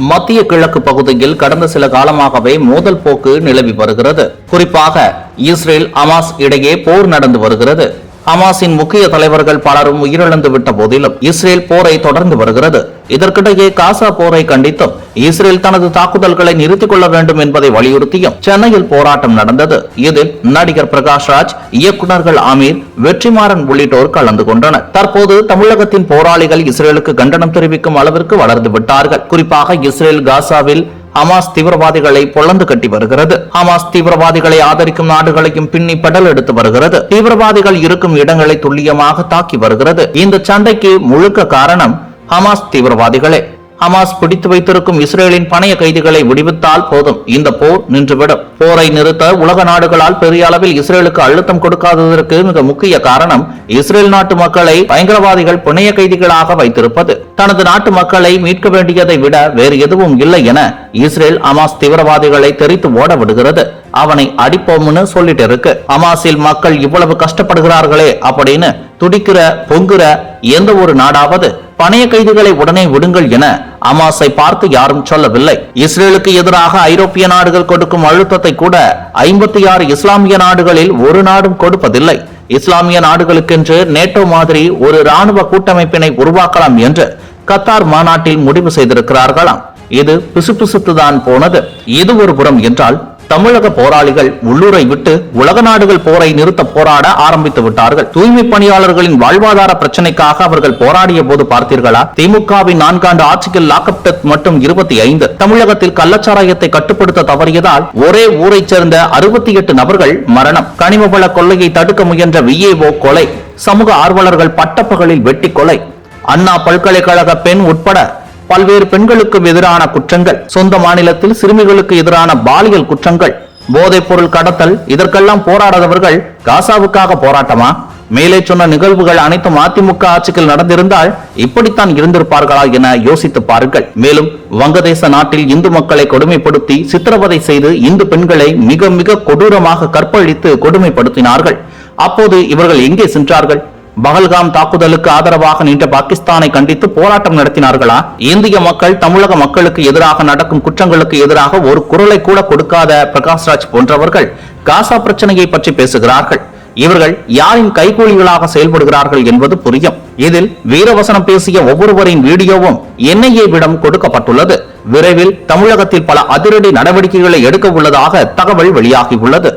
மத்திய கிழக்கு பகுதியில் கடந்த சில காலமாகவே மோதல் போக்கு நிலவி வருகிறது. குறிப்பாக இஸ்ரேல் அமாஸ் இடையே போர் நடந்து வருகிறது. ஹமாஸின் முக்கிய தலைவர்கள் பலரும் உயிரிழந்து விட்ட போதிலும் இஸ்ரேல் போரை தொடர்ந்து வருகிறது. இதற்கிடையே காசா போரை கண்டித்தும் இஸ்ரேல் தனது தாக்குதல்களை நிறுத்திக் கொள்ள வேண்டும் என்பதை வலியுறுத்தியும் சென்னையில் போராட்டம் நடந்தது. இதில் நடிகர் பிரகாஷ் ராஜ் இயக்குநர்கள் ஆமீர் வெற்றிமாறன் உள்ளிட்டோர் கலந்து கொண்டனர். தற்போது தமிழகத்தின் போராளிகள் இஸ்ரேலுக்கு கண்டனம் தெரிவிக்கும் அளவிற்கு வளர்ந்து விட்டார்கள். குறிப்பாக இஸ்ரேல் காசாவில் ஹமாஸ் தீவிரவாதிகளை பொழந்து கட்டி வருகிறது. ஹமாஸ் தீவிரவாதிகளை ஆதரிக்கும் நாடுகளையும் பின்னி பெடல் எடுத்து வருகிறது. தீவிரவாதிகள் இருக்கும் இடங்களை துல்லியமாக தாக்கி வருகிறது. இந்த சண்டைக்கு முழுக்க காரணம் ஹமாஸ் தீவிரவாதிகளே. ஹமாஸ் பிடித்து வைத்திருக்கும் இஸ்ரேலின் பணைய கைதிகளை விடுவித்தால் போதும். இந்த போர் நின்றுவிடும். போரை நிறுத்த உலக நாடுகளால் பெரிய அளவில் இஸ்ரேலுக்கு அழுத்தம் கொடுக்காததற்கு மிக முக்கிய காரணம் இஸ்ரேல் நாட்டு மக்களை பயங்கரவாதிகள் பிணைய கைதிகளாக வைத்திருப்பது. தனது நாட்டு மக்களை மீட்க வேண்டியதை விட வேறு எதுவும் இல்லை என இஸ்ரேல் அமாஸ் தீவிரவாதிகளை தெரித்து ஓட விடுகிறது. அவனை அடிப்போம்னு சொல்லிட்டு இருக்கு. அமாசில் மக்கள் இவ்வளவு கஷ்டப்படுகிறார்களே அப்படின்னு துடிக்கிற பொங்குற எந்த ஒரு நாடாவது பணைய கைதிகளை உடனே விடுங்கள் என அமாஸை பார்த்து யாரும் சொல்லவில்லை. இஸ்ரேலுக்கு எதிராக ஐரோப்பிய நாடுகள் கொடுக்கும் அழுத்தத்தை கூட ஐம்பத்தி ஆறு இஸ்லாமிய நாடுகளில் ஒரு நாடும் கொடுப்பதில்லை. இஸ்லாமிய நாடுகளுக்கென்று நேட்டோ மாதிரி ஒரு ராணுவ கூட்டமைப்பினை உருவாக்கலாம் என்று கத்தார் மாநாட்டில் முடிவு செய்திருக்கிறார்களாம். இது பிசுபிசுத்துதான் போனது. இது ஒரு புறம் என்றால் தமிழக போராளிகள் உள்ளூரை விட்டு உலக நாடுகள் போரை நிறுத்த போராட ஆரம்பித்து விட்டார்கள். தூய்மை பணியாளர்களின் வாழ்வாதார பிரச்சனைக்காக அவர்கள் போராடிய போது பார்த்தீர்களா? திமுகவின் நான்காண்டு ஆட்சியில் லாக்அப் டெத் மட்டும் இருபத்தி ஐந்து தமிழகத்தில் கள்ளச்சாராயத்தை கட்டுப்படுத்த தவறியதால் ஒரே ஊரைச் சேர்ந்த அறுபத்தி எட்டு நபர்கள் மரணம். கனிம வள கொள்ளையை தடுக்க முயன்ற விஏஓ கொலை. சமூக ஆர்வலர்கள் பட்டப்பகலில் வெட்டி கொலை. அண்ணா பல்கலைக்கழக பெண் உட்பட பல்வேறு பெண்களுக்கு எதிரான குற்றங்கள். சொந்த மாநிலத்தில் சிறுமிகளுக்கு எதிரான பாலியல் குற்றங்கள். போதைப் பொருள் கடத்தல் இதற்கெல்லாம் போராடாதவர்கள் காசாவுக்காக போராட்டமா? மேலே சொன்ன நிகழ்வுகள் அனைத்தும் அதிமுக ஆட்சிகள் நடந்திருந்தால் இப்படித்தான் இருந்திருப்பார்களா என யோசித்து பாருங்கள். மேலும் வங்கதேச நாட்டில் இந்து மக்களை கொடுமைப்படுத்தி சித்திரவதை செய்து இந்து பெண்களை மிக மிக கொடூரமாக கற்பழித்து கொடுமைப்படுத்தினார்கள். அப்போது இவர்கள் எங்கே சென்றார்கள்? பகல்காம் தாக்குதலுக்கு ஆதரவாக நின்ற பாகிஸ்தானை கண்டித்து போராட்டம் நடத்தினார்களா? இந்திய மக்கள் தமிழக மக்களுக்கு எதிராக நடக்கும் குற்றங்களுக்கு எதிராக ஒரு குரலை கூட கொடுக்காத பிரகாஷ்ராஜ் போன்றவர்கள் காசா பிரச்சனையை பற்றி பேசுகிறார்கள். இவர்கள் யாரின் கைகூலிகளாக செயல்படுகிறார்கள் என்பது புரியும். இதில் வீரவசனம் பேசிய ஒவ்வொருவரின் வீடியோவும் என்ஐஏ விடம் கொடுக்கப்பட்டுள்ளது. விரைவில் தமிழகத்தில் பல அதிரடி நடவடிக்கைகளை எடுக்க உள்ளதாக தகவல் வெளியாகியுள்ளது